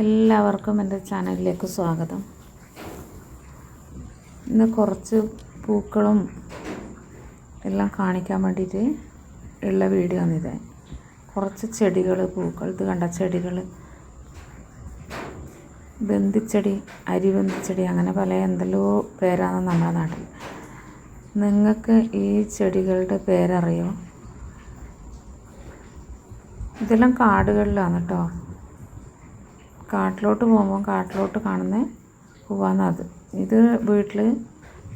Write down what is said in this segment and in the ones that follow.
എല്ലാവർക്കും എന്റെ ചാനലിലേക്ക് സ്വാഗതം. ഇന്ന് കുറച്ച് പൂക്കളും എല്ലാം കാണിക്കാൻ വേണ്ടിയിട്ട് ഉള്ള വീഡിയോ ആണിത് കുറച്ച് ചെടികൾ പൂക്കൾ. ഇത് കണ്ട ചെടികൾ ബന്ധിച്ചെടി അരിബന്ധിച്ചെടി അങ്ങനെ പല എന്തെല്ലോ പേരാണ് നമ്മുടെ നാട്ടിൽ. നിങ്ങൾക്ക് ഈ ചെടികളുടെ പേരറിയോ? ഇതെല്ലാം കാടുകളിലാണ് കേട്ടോ. കാട്ടിലോട്ട് പോകുമ്പോൾ കാട്ടിലോട്ട് കാണുന്ന പൂവാണ് അത്. ഇത് വീട്ടിൽ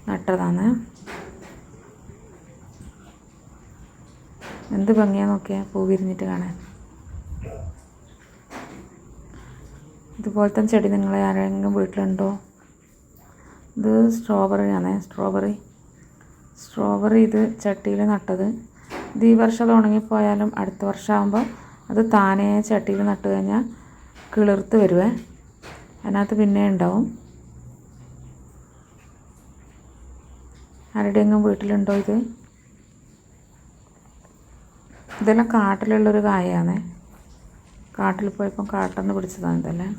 നട്ടതാണ് എന്ത് ഭംഗിയാ നോക്കിയാൽ പൂ വിരിഞ്ഞിട്ട് കാണാൻ. ഇതുപോലത്തെ ചെടി നിങ്ങളെ ആരെങ്കിലും വീട്ടിലുണ്ടോ? ഇത് സ്ട്രോബെറി ആണ് സ്ട്രോബെറി. സ്ട്രോബെറി ഇത് ചട്ടിയിൽ നട്ടത്. ഇത് ഈ വർഷം ഉണങ്ങിപ്പോയാലും അടുത്ത വർഷമാകുമ്പോൾ അത് താനേ ചട്ടിയിൽ നട്ട് കഴിഞ്ഞാൽ കിളിർത്ത് വരുവേ. അതിനകത്ത് പിന്നെ ഉണ്ടാവും. ആരുടെയെങ്കിലും വീട്ടിലുണ്ടോ ഇത്? ഇതെല്ലാം കാട്ടിലുള്ളൊരു കായാണ് കാട്ടിൽ പോയപ്പോൾ കാട്ടിൽ പിടിച്ചതാണ് ഇതെല്ലാം.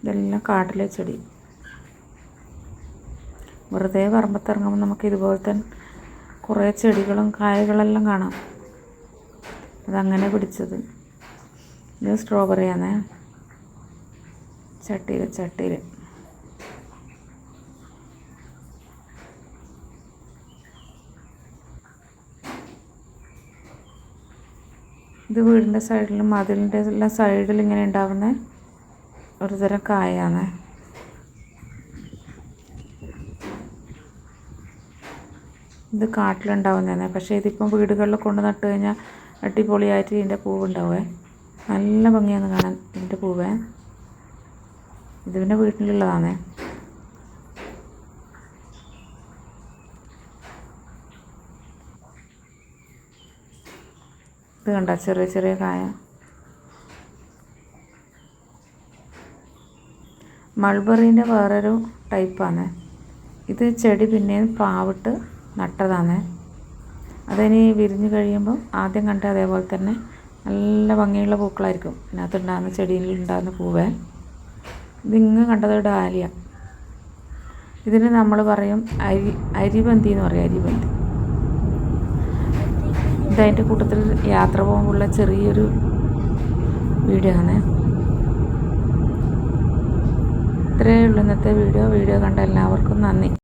ഇതെല്ലാം കാട്ടിലെ ചെടി. വെറുതെ പറമ്പത്തിറങ്ങുമ്പോൾ നമുക്ക് ഇതുപോലെ തന്നെ കുറേ ചെടികളും കായകളെല്ലാം കാണാം. അതങ്ങനെ പിടിച്ചത്. ഇത് സ്ട്രോബെറിയാണ് ചട്ടിയിൽ ചട്ടിയിൽ ഇത് വീടിന്റെ സൈഡിലും മതിലിന്റെ എല്ലാം സൈഡിൽ ഇങ്ങനെ ഉണ്ടാവുന്ന ഒരു തരം കായാണ് ഇത് കാട്ടിലുണ്ടാവുന്നതാണ് പക്ഷേ ഇതിപ്പം വീടുകളിൽ കൊണ്ട് നട്ട് കഴിഞ്ഞാൽ അടിപൊളിയായിട്ട് ഇതിന്റെ പൂവുണ്ടാവേ നല്ല ഭംഗിയാണ് കാണാൻ ഇതിന്റെ പൂവേ. ഇത് പിന്നെ വീട്ടിലുള്ളതാണേ ഇത് കണ്ട? ചെറിയ ചെറിയ കായ. മൾബറീന്റെ വേറൊരു ടൈപ്പാണ് ഇത് ചെടി പിന്നെയും പാവിട്ട് നട്ടതാണ് അതിനി വിരിഞ്ഞ് കഴിയുമ്പോൾ ആദ്യം കണ്ട അതേപോലെ തന്നെ നല്ല ഭംഗിയുള്ള പൂക്കളായിരിക്കും. അതിനകത്തുണ്ടാകുന്ന ചെടിയിൽ ഉണ്ടാകുന്ന പൂവേ. ഇതിങ്ങ് കണ്ടത് ഡാലിയ. ഇതിന് നമ്മൾ പറയും അരി അരിബന്തി എന്ന് പറയും അരിബന്തി. ഇതതിന്റെ കൂട്ടത്തിൽ യാത്ര പോകുമ്പോഴുള്ള ചെറിയൊരു വീഡിയോ ആണ് ഇത്രയേ ഉള്ളൂ ഇന്നത്തെ വീഡിയോ. വീഡിയോ കണ്ട എല്ലാവർക്കും നന്ദി.